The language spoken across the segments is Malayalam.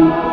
കർത്താവ്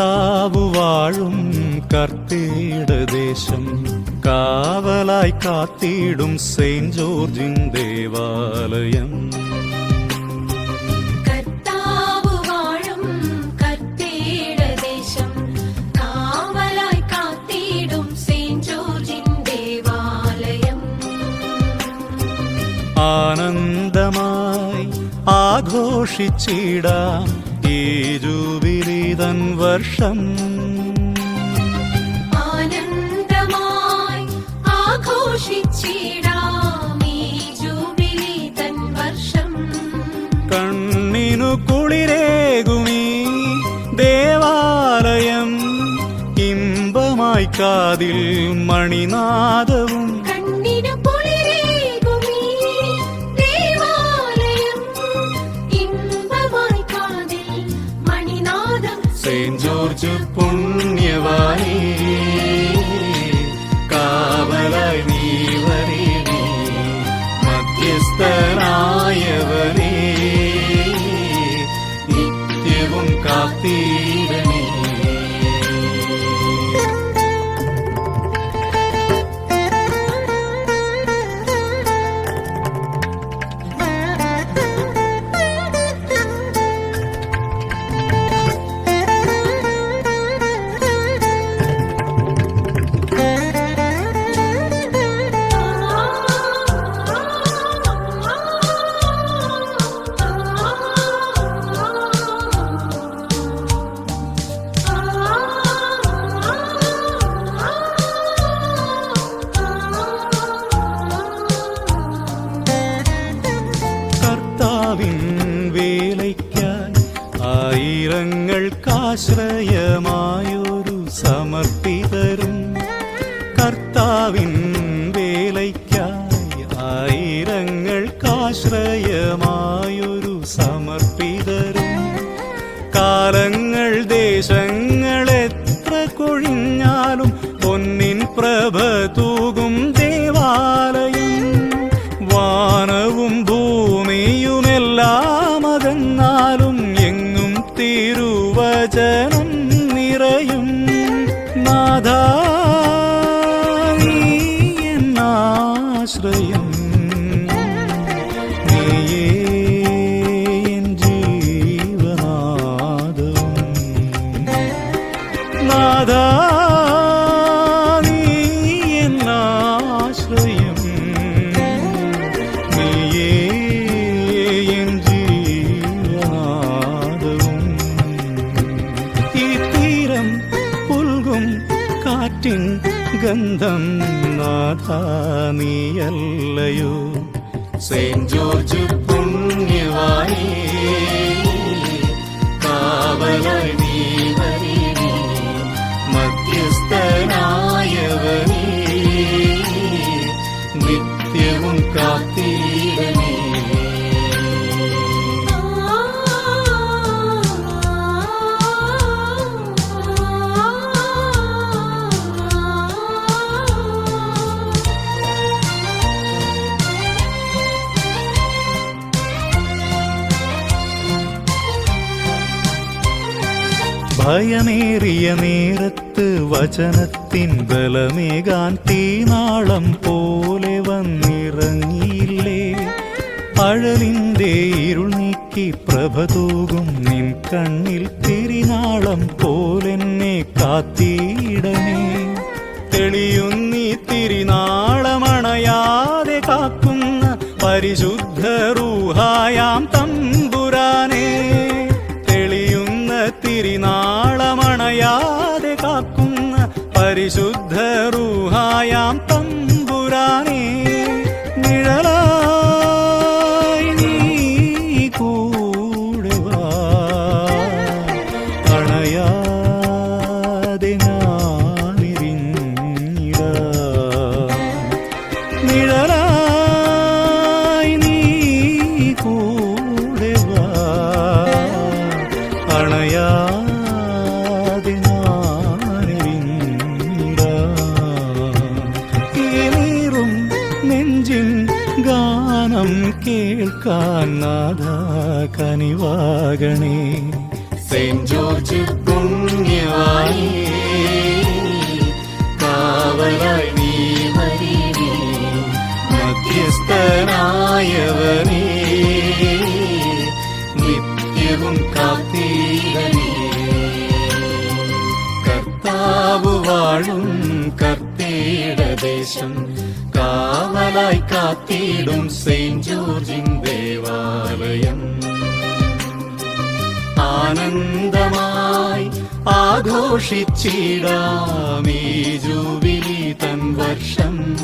കർത്താവ് വാഴും കർത്തേട ദേശം. കാവലായി കാത്തിടും സെയിന്റ് ജോർജിൻ ദേവാലയം. ആനന്ദമായി ആഘോഷിച്ചിടാം ഈ ജൂബിലിതൻ വർഷം. ആനന്ദമായി ആഘോഷിച്ചിടാം ഈ ജൂബിലി തൻ വർഷം. കണ്ണിനു കുളിരേകുമീ ദേവാലയം ഇമ്പമായി കാതിൽ മണിനാദവും. ജോർജ് പുണ്യവാനി കാവലായി നീ മധ്യസ്ഥനായവനേ. നിത്യവും കാത്തീരണേ ആയിരങ്ങൾക്കാശ്രയമായൊരു സമർപ്പിതരും കർത്താവിൻ വേലയ്ക്കായി ആയിരങ്ങൾക്കാശ്രയമായൊരു സമർപ്പിതരും. കാലങ്ങൾ ദേശങ്ങൾ എത്ര കൊഴിഞ്ഞാലും പൊന്നിൻ പ്രഭ നിറയും നാദാ നീ എന്നാശ്രയം. കാറ്റിൻ ഗന്ധം നാഥാനിയല്ലയോ സെയിന്റ് ജോർജ് പുണ്യവായി കാവലായി മധ്യസ്ഥനായവനേ നിത്യവും കാത്തീരണേ ഭയമേറിയ നേരത്ത് വചനത്തിൻ ബലമേകാൻ തീനാളം പോലെ വന്നിറങ്ങിയില്ലേ? അഴലിന്റെ ഇരുൾ നീക്കി പ്രഭ തൂകും നിൻ കണ്ണിൽ തിരിനാളം പോലെന്നെ കാത്തിടണേ. തെളിയുന്നീ തിരിനാളമണയാതെ കാക്കുന്ന പരിശുദ്ധ റൂഹായാം തമ്പുരാനേ. തിരിനാളമണയാതെ കാക്കുന്ന പരിശുദ്ധ റൂഹായാം തമ്പുരാനേ നെഞ്ചിൻ ഗാനം കേൾക്കാൻ നാഥ കനിവാകണേ. സെയിന്റ് ജോർജ് പുണ്യവായി കാവലായി നീ നിത്യവും കാത്തീരണേ കർത്താവ് വാഴും കർത്തേട ദേശം കാവലായി കാത്തിടും സെയിന്റ് ജോർജിൻ ദേവാലയം. ആനന്ദമായി ആഘോഷിച്ചിടാമീ ജൂബിലി തൻ വർഷം.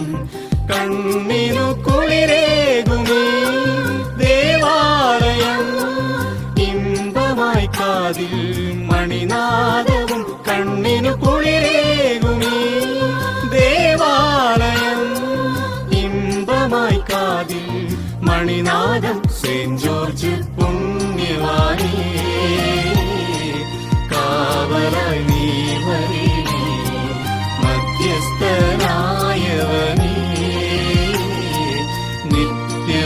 കണ്ണിനു കുളിരേകുമേ ദേവാലയം. ഇമ്പമായി കാതിൽ മണിനാദവും കണ്ണിനു കുളിരേകുമേ മണിനാഥം സെന്റ് ജോർജ് പുണ്യ